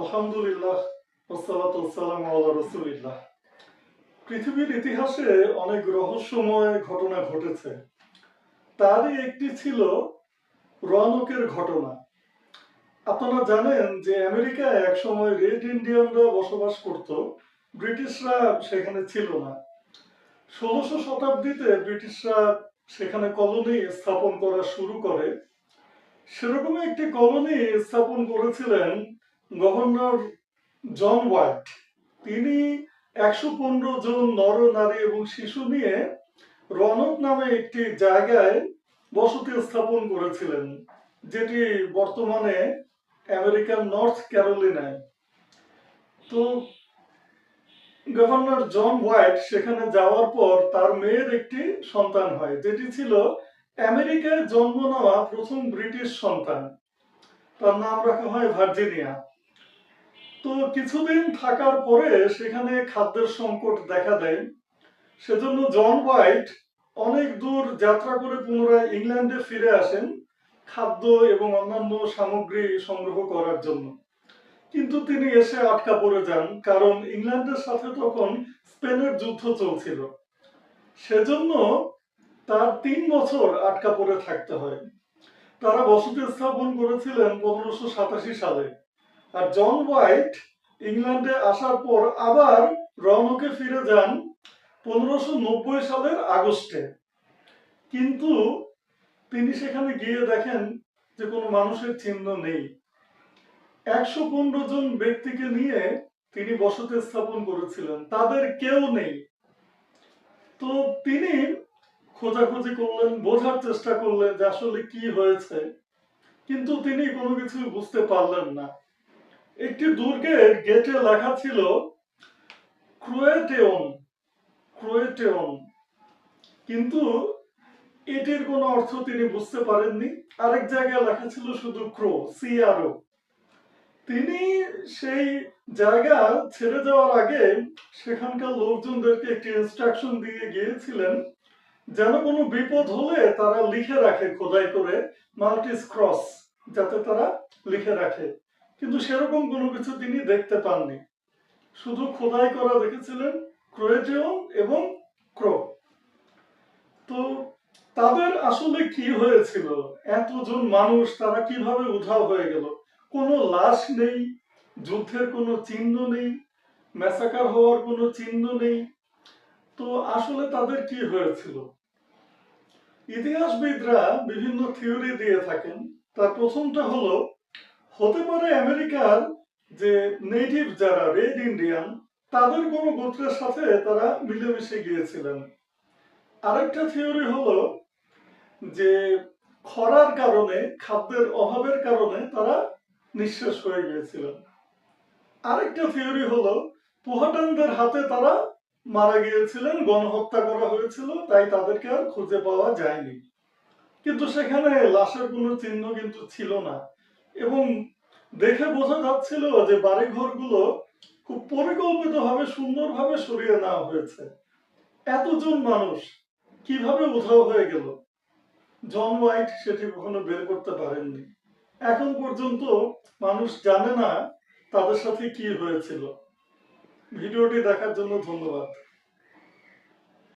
আলহামদুলিল্লাহ পৃথিবীর ইতিহাসে অনেক রহস্যময় ঘটনা ঘটেছে। তারই একটি ছিল ঘটনা। আপনারা জানেন যে আমেরিকায় একসময় রেড ইন্ডিয়ানরা বসবাস করত, ব্রিটিশরা সেখানে ছিল না। ষোলোশো শতাব্দীতে ব্রিটিশরা সেখানে কলোনি স্থাপন করা শুরু করে। সেরকম একটি কলোনি স্থাপন করেছিলেন গভর্নর জন হোয়াইট, তিনি একশো পনেরো জন নর, নারী এবং শিশু নিয়ে রনক নামে একটি জায়গায় বসতি স্থাপন করেছিলেন, যেটি বর্তমানে আমেরিকার নর্থ ক্যারোলিনায়। তো গভর্নর জন হোয়াইট সেখানে যাওয়ার পর তার মেয়ের একটি সন্তান হয়, যেটি ছিল আমেরিকায় জন্ম নেওয়া প্রথম ব্রিটিশ সন্তান। তার নাম রাখা হয় ভার্জিনিয়া। তো কিছুদিন থাকার পরে সেখানে খাদ্যের সংকট দেখা দেয়। সেজন্য জন হোয়াইট অনেক দূর যাত্রা করে পুনরায় ইংল্যান্ডে ফিরে আসেন খাদ্য এবং অন্যান্য সামগ্রী সংগ্রহ করার জন্য। কিন্তু তিনি এসে আটকা পড়ে যান, কারণ ইংল্যান্ডের সাথে তখন স্পেনের যুদ্ধ চলছিল। সেজন্য তার তিন বছর আটকা পড়ে থাকতে হয়। তারা বসতি স্থাপন করেছিলেন পনেরোশো সাতাশি সালে। আর জন হোয়াইট ইংল্যান্ডে আসার পর আবার রনকে ফিরে যান পনেরোশো সালের আগস্টে। কিন্তু তিনি সেখানে গিয়ে দেখেন যে কোনো মানুষের চিহ্ন নেই। একশো পনেরো জন ব্যক্তিকে নিয়ে তিনি বসতি স্থাপন করেছিলেন, তাদের কেউ নেই। তো তিনি খোঁজাখুঁজি করলেন, বোঝার চেষ্টা করলেন যে আসলে কি হয়েছে, কিন্তু তিনি কোনো কিছু বুঝতে পারলেন না। একটি দুর্গের গেটে লেখা ছিল, ক্রোয়েটেয়ন ক্রোয়েটেয়ন কিন্তু এটির কোনো অর্থ তিনি বুঝতে পারেননি। আরেক জায়গায় লেখা ছিল শুধু ক্রো সিআরও তিনি সেই জায়গা ছেড়ে যাওয়ার আগে সেখানকার লোকজনদেরকে একটি ইনস্ট্রাকশন দিয়ে গিয়েছিলেন, যেন কোনো বিপদ হলে তারা লিখে রাখে খোদাই করে মাল্টিস ক্রস যাতে তারা লিখে রাখে। কিন্তু সেরকম কোনো কিছু তিনি দেখতে পাননি। শুধু খোদাই করা দেখেছিলেন ক্রোয়েটিয়ন এবং ক্রো। তো তাদের আসলে কি হয়েছিল? এতজন মানুষ, তারা কীভাবে উধাও হয়ে গেল? কোনো লাশ নেই, যুদ্ধের কোনো চিহ্ন নেই, ম্যাসাকার হওয়ার কোনো চিহ্ন নেই। তো আসলে তাদের কি হয়েছিল? ইতিহাসবিদরা বিভিন্ন থিওরি দিয়ে থাকেন। তার প্রথমটা হলো হতে পারে আমেরিকার যে নেটিভ যারা রেড ইন্ডিয়ান তাদের কোনো গোত্রের সাথে তারা মিলেমিশে গিয়েছিলেন। আরেকটা থিওরি হলো যে খরার কারণে, খাদ্যের অভাবের কারণে তারা নিঃশেষ হয়ে গিয়েছিলেন। আরেকটা থিওরি হলো পোহাটানদের হাতে তারা মারা গিয়েছিলেন, গণহত্যা করা হয়েছিল, তাই তাদেরকে আর খুঁজে পাওয়া যায়নি। কিন্তু সেখানে লাশের কোনো চিহ্ন কিন্তু ছিল না। এবং দেখে বোঝা যাচ্ছিল যে বাড়ি বাড়িঘরগুলো খুব পরিকল্পিতভাবে, সুন্দরভাবে সরিয়ে নেওয়া হয়েছে। এতজন মানুষ কীভাবে উধাও হয়ে গেল? জন হোয়াইট সেটি কখনো বের করতে পারেননি। এখন পর্যন্ত মানুষ জানে না তাদের সাথে কি হয়েছিল। ভিডিওটি দেখার জন্য ধন্যবাদ।